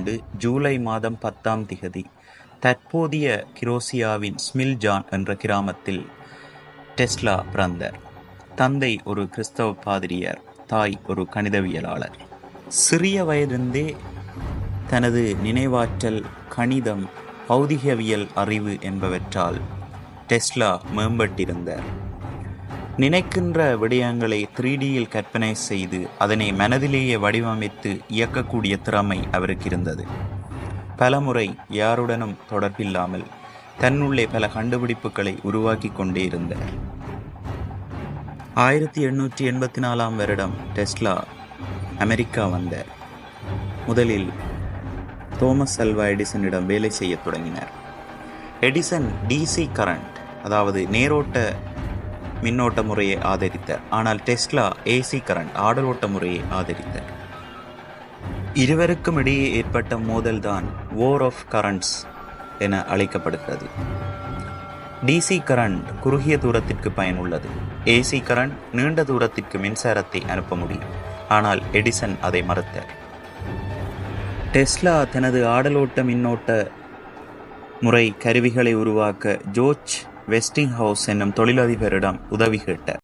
ஆண்டு ஜூலை மாதம் பத்தாம் திகதி தற்போதைய கிரோசியாவின் ஸ்மில்ஜான் என்ற கிராமத்தில் டெஸ்லா பிறந்தார். தந்தை ஒரு கிறிஸ்தவ பாதிரியார் தாய் ஒரு கணிதவியலாளர். சிறிய வயதிருந்தே தனது நினைவாற்றல் கணிதம் பௌதிகவியல் அறிவு என்பவற்றால் டெஸ்லா மேம்பட்டிருந்தார். நினைக்கின்ற விடயங்களை த்ரீடியில் கற்பனை செய்து அதனை மனதிலேயே வடிவமைத்து இயக்கக்கூடிய திறமை அவருக்கு இருந்தது. பலமுறை யாருடனும் தொடர்பில்லாமல் தன்னுள்ளே பல கண்டுபிடிப்புகளை உருவாக்கி கொண்டே இருந்தார் ஆயிரத்தி எண்ணூற்றி எண்பத்தி நாலாம் வருடம் டெஸ்லா அமெரிக்கா வந்தார் முதலில் தோமஸ் அல்வா எடிசனிடம் வேலை செய்ய தொடங்கினார். எடிசன் டிசி கரண்ட் அதாவது நேரோட்ட மின்னோட்ட முறையை ஆதரித்தார் ஆனால் டெஸ்லா ஏசி கரண்ட் ஆடலோட்ட முறையை ஆதரித்தார் இருவருக்கும் இடையே ஏற்பட்ட மோதல்தான் ஓர் ஆஃப் கரண்ட்ஸ் என அழைக்கப்படுகிறது. டிசி கரண்ட் குறுகிய தூரத்திற்கு பயனுள்ளது. ஏசி கரண்ட் நீண்ட தூரத்திற்கு மின்சாரத்தை அனுப்ப முடியும். ஆனால் எடிசன் அதை மறுத்தார் டெஸ்லா தனது ஆடலோட்ட மின்னோட்ட முறை கருவிகளை உருவாக்க ஜோர்ஜ் வெஸ்டிங் ஹவுஸ் என்னும் தொழிலதிபரிடம் உதவி கேட்டார்.